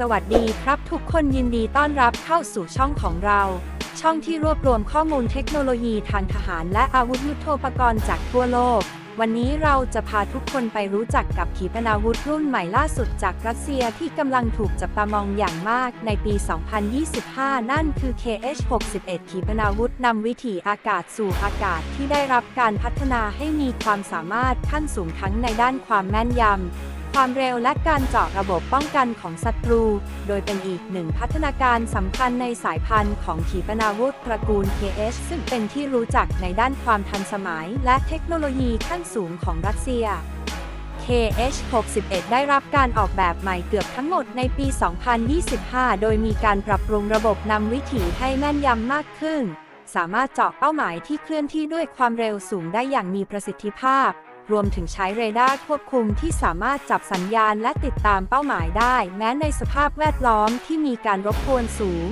สวัสดีครับทุกคนยินดีต้อนรับเข้าสู่ช่องของเรา ช่องที่รวบรวมข้อมูลเทคโนโลยีทางทหารและอาวุธยุโทโธปกรณ์จากทั่วโลก วันนี้เราจะพาทุกคนไปรู้จักกับขีปนาวุธรุ่นใหม่ล่าสุดจากรัสเซียที่กำลังถูกจับตามองอย่างมากในปี 2025 นั่นคือ KH-61 ขีปนาวุธนำวิถีอากาศสู่อากาศที่ได้รับการพัฒนาให้มีความสามารถขั้นสูงทั้งในด้านความแม่นยำ ความเร็วและการเจาะระบบป้องกันของศัตรู โดยเป็นอีกหนึ่งพัฒนาการสำคัญในสายพันธุ์ของขีปนาวุธตระกูล KH ซึ่งเป็นที่รู้จักในด้านความทันสมัย และเทคโนโลยีขั้นสูงของรัสเซีย KH-61 ได้รับการออกแบบใหม่เกือบทั้งหมดในปี 2025 โดยมีการปรับปรุงระบบนำวิถีให้แม่นยำมากขึ้น สามารถเจาะเป้าหมายที่เคลื่อนที่ด้วยความเร็วสูงได้อย่างมีประสิทธิภาพ รวมถึงใช้เรดาร์ควบคุมที่สามารถจับสัญญาณและติดตามเป้าหมายได้ แม้ในสภาพแวดล้อมที่มีการรบกวนสูง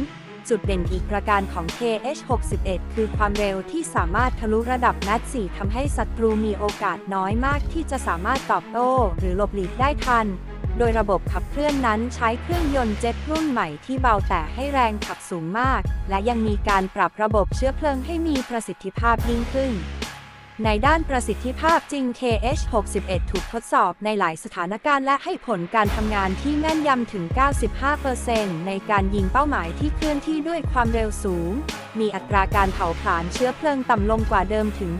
จุดเด่นอีกประการของ KH-61 คือความเร็วที่สามารถทะลุระดับแมต4ทำให้ศัตรูมีโอกาสน้อยมากที่จะสามารถตอบโต้ หรือหลบหลีกได้ทันโดยระบบขับเคลื่อนนั้นใช้เครื่องยนต์เจ็ตรุ่นใหม่ที่เบาแต่ให้แรงขับสูงมาก และยังมีการปรับระบบเชื้อเพลิงให้มีประสิทธิภาพยิ่งขึ้น ในด้านประสิทธิภาพจริง KH-61 ถูกทดสอบในหลายสถานการณ์และให้ผลการทำงานที่แม่นยำถึง 95%ในการยิงเป้าหมายที่เคลื่อนที่ด้วยความเร็วสูง มีอัตราการเผาผลาญเชื้อเพลิงต่ำลงกว่าเดิมถึง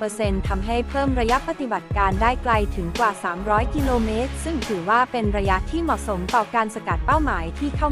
20%ทำให้เพิ่มระยะปฏิบัติการได้ไกลถึงกว่า 300 กิโลเมตร ซึ่งถือว่าเป็นระยะที่เหมาะสมต่อการสกัดเป้าหมายที่เข้า